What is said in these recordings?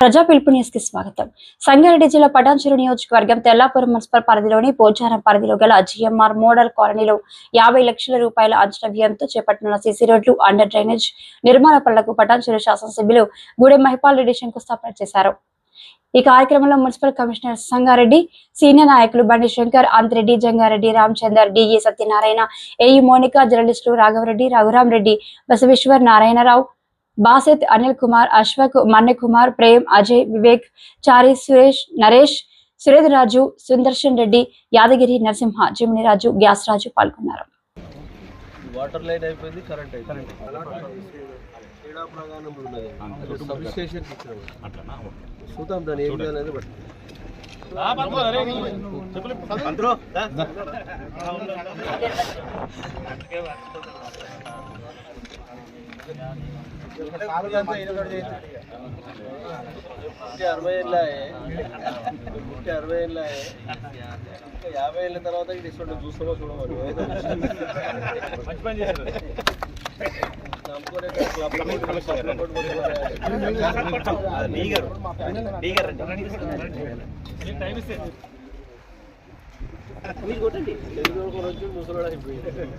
ప్రజా పిలుపు న్యూస్కి స్వాగతం. సంగారెడ్డి జిల్లా పటాన్చెరు నియోజకవర్గం తెల్లాపురం మున్సిపల్ పరిధిలోని పోచారం పరిధిలో గల జిఎంఆర్ మోడల్ కాలనీలో యాభై లక్షల రూపాయల అంచనా వ్యయంతో చేపట్టిన సీసీ రోడ్లు అండర్ డ్రైనేజ్ నిర్మాణ పనులకు పటాన్చెరు శాసనసభ్యులు గూడెం మహిపాల్ రెడ్డి శంకుస్థాపన చేశారు. ఈ కార్యక్రమంలో మున్సిపల్ కమిషనర్ సంగారెడ్డి సీనియర్ నాయకులు Bandi Shankar Anthireddy Jangareddy Ramachander DE Satyanarayana AE Monika journalists Raghavareddy Raghuram Reddy Basaveshwar Narayana Rao Baseth Anil Kumar Ashwaq Manne Kumar Prem Ajay Vivek Chari Suresh Naresh Surendra Raju Sudarshan Reddy Yadagiri Narasimha Jimini Raju gas Raju పాల్గొన్నారు. Water line అయిపోయింది current అయిపోయింది క్రీడా ప్రాంగణం ఉన్నది. Sub station చూద్దాం దాన్ని ఏం చేయాలనేది బట్టి పుట్టి అరవై ఏళ్ళ పుట్టి అరవై ఇంకా యాభై ఏళ్ళ తర్వాత ఇది చూస్తామో చూడమని మీరు కొట్టండి అయిపోయింది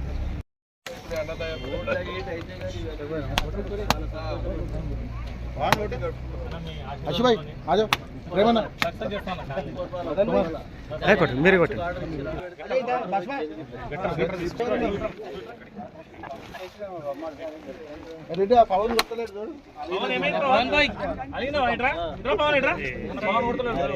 అశు భాయ్ ఆజో ప్రేమన్న మీరు కొట్టి. రెడ్డి ఆ పవన్ కొట్టలేదు చూడు. ఏమో నిన్న బాగా చర్చ నడిచింది. ఆ, బాగా ఆడుతున్నారు.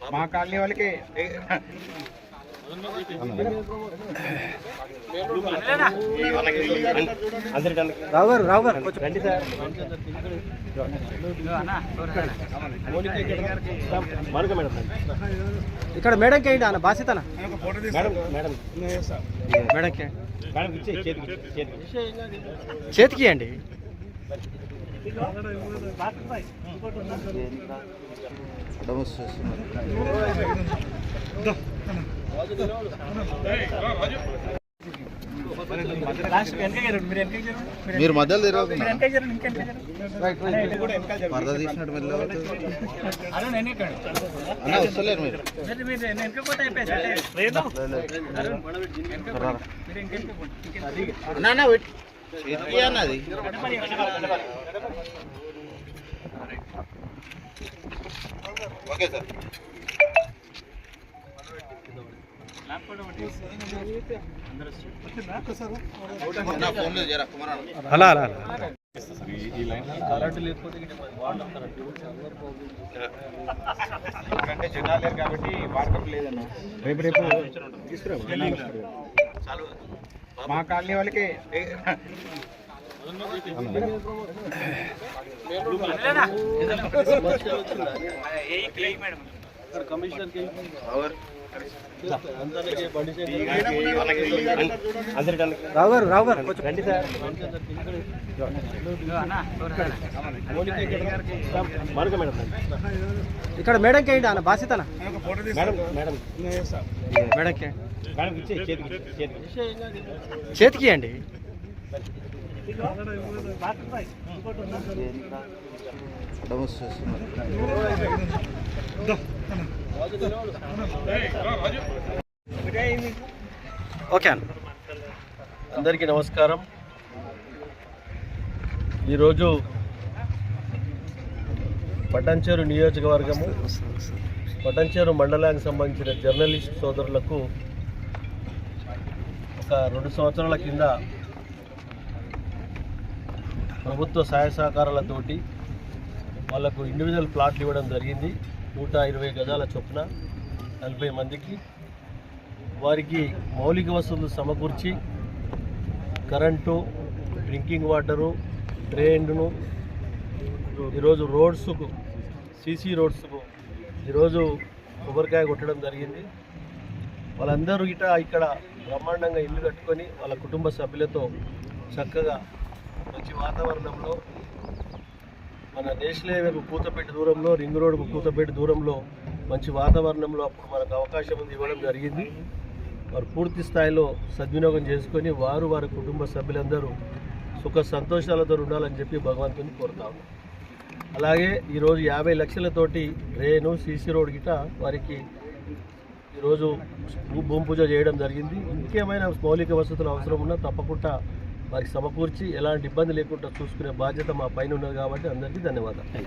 మా కాలనీ వాళ్ళకి రావు గారు రావు గారు రండి సార్. ఇక్కడ మేడం కేంటి అన్న బాసితన మేడం మేడం. మేడం చేతికి అండి మీరు మధ్యలో పరద తీసినట్టు మెల్ల అన్న వస్తలేరు మీరు. అన్న అన్న వెయిట్. చేతికి అన్నది ఓకే సార్. అలా అలా కరెంట్ లేకపోతే ఇక్కడ వాటర్ కరెంట్ ఎందుకంటే జనాలు లేరు కాబట్టి వాడకం లేదన్న. రేపు రేపు తీసుకురా మా కాలనీ వాళ్ళకి రావు గారు రావు గారు రండి సార్ ఇక్కడ మేడం కేంటి అన్న బాసితన? Madam madam. మేడంకి చేతికి అండి ఓకే అందరికీ నమస్కారం. ఈరోజు పటంచేరు నియోజకవర్గము పటంచేరు మండలానికి సంబంధించిన జర్నలిస్ట్ సోదరులకు ఒక రెండు సంవత్సరాల కింద ప్రభుత్వ సహాయ సహకారాలతోటి వాళ్ళకు ఇండివిజువల్ ప్లాట్లు ఇవ్వడం జరిగింది. నూట ఇరవై గజాల చొప్పున నలభై మందికి వారికి మౌలిక వసతులు సమకూర్చి కరెంటు డ్రింకింగ్ వాటరు డ్రైన్ను ఈరోజు రోడ్స్కు సీసీ రోడ్స్కు ఈరోజు కొబ్బరికాయ కొట్టడం జరిగింది. వాళ్ళందరూ ఇట ఇక్కడ బ్రహ్మాండంగా ఇల్లు కట్టుకొని వాళ్ళ కుటుంబ సభ్యులతో చక్కగా మంచి వాతావరణంలో మన నేషనల్ హైవేకు కూతపేట దూరంలో రింగ్ రోడ్ కూతపేట దూరంలో మంచి వాతావరణంలో అప్పుడు మనకు అవకాశం ఉంది ఇవ్వడం జరిగింది. వారు పూర్తి స్థాయిలో సద్వినియోగం చేసుకొని వారు వారి కుటుంబ సభ్యులందరూ సుఖ సంతోషాలతో ఉండాలని చెప్పి భగవంతుని కోరుతాము అలాగే ఈరోజు యాభై లక్షలతోటి రేను సీసీ రోడ్ గిట వారికి ఈరోజు భూమి పూజ చేయడం జరిగింది. ఇంకేమైనా మౌలిక వసతులు అవసరం ఉన్నా తప్పకుండా వారికి సమకూర్చి ఎలాంటి ఇబ్బంది లేకుండా చూసుకునే బాధ్యత మా పైన ఉన్నది కాబట్టి అందరికీ ధన్యవాదాలు.